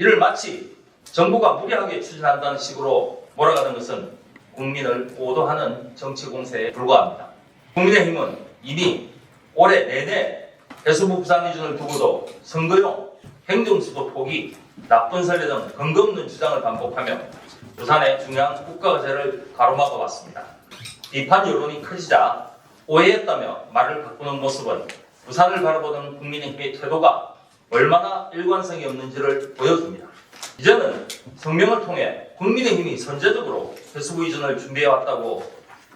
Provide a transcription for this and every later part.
이를 마치 정부가 무리하게 추진한다는 식으로 몰아가는 것은 국민을 오도하는 정치 공세에 불과합니다. 국민의힘은 이미 올해 내내 해수부 부산 기준을 두고도 선거용 행정수도 포기, 나쁜 선례 등 근거 없는 주장을 반복하며 부산의 중요한 국가과제를 가로막아 왔습니다. 비판 여론이 커지자 오해했다며 말을 바꾸는 모습은 부산을 바라보는 국민의힘의 태도가 얼마나 일관성이 없는지를 보여줍니다. 이제는 성명을 통해 국민의힘이 선제적으로 해수부 이전을 준비해왔다고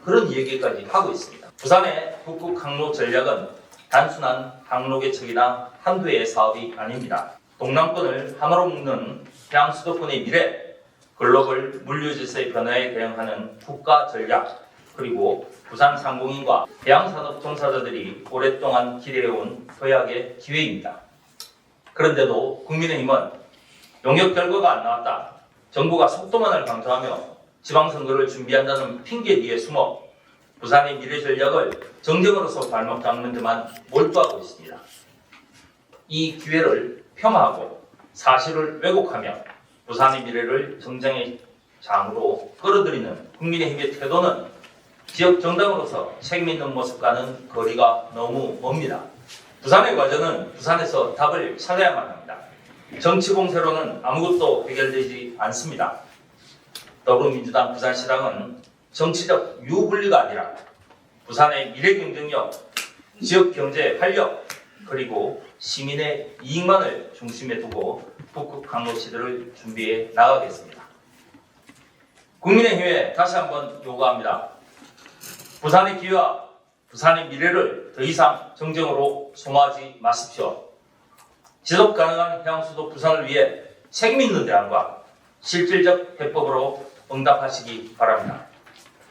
그런 얘기까지 하고 있습니다. 부산의 북극 항로 전략은 단순한 항로 개척이나 한두 해의 사업이 아닙니다. 동남권을 하나로 묶는 해양 수도권의 미래, 글로벌 물류 질서의 변화에 대응하는 국가 전략, 그리고 부산 상공인과 해양산업 종사자들이 오랫동안 기대해온 도약의 기회입니다. 그런데도 국민의힘은 용역 결과가 안 나왔다. 정부가 속도만을 강조하며 지방선거를 준비한다는 핑계 뒤에 숨어 부산의 미래 전략을 정쟁으로서 발목 잡는 데만 몰두하고 있습니다. 이 기회를 폄하하고 사실을 왜곡하며 부산의 미래를 정쟁의 장으로 끌어들이는 국민의힘의 태도는 지역 정당으로서 책임 있는 모습과는 거리가 너무 멉니다. 부산의 과제는 부산에서 답을 찾아야만 합니다. 정치 공세로는 아무것도 해결되지 않습니다. 더불어민주당 부산시당은 정치적 유불리가 아니라 부산의 미래 경쟁력, 지역 경제 활력, 그리고 시민의 이익만을 중심에 두고 북극 항로시대를 준비해 나가겠습니다. 국민의힘에 다시 한번 요구합니다. 부산의 기회와 부산의 미래를 더 이상 정쟁으로 소모하지 마십시오. 지속 가능한 해양수도 부산을 위해 책임 있는 대안과 실질적 해법으로 응답하시기 바랍니다.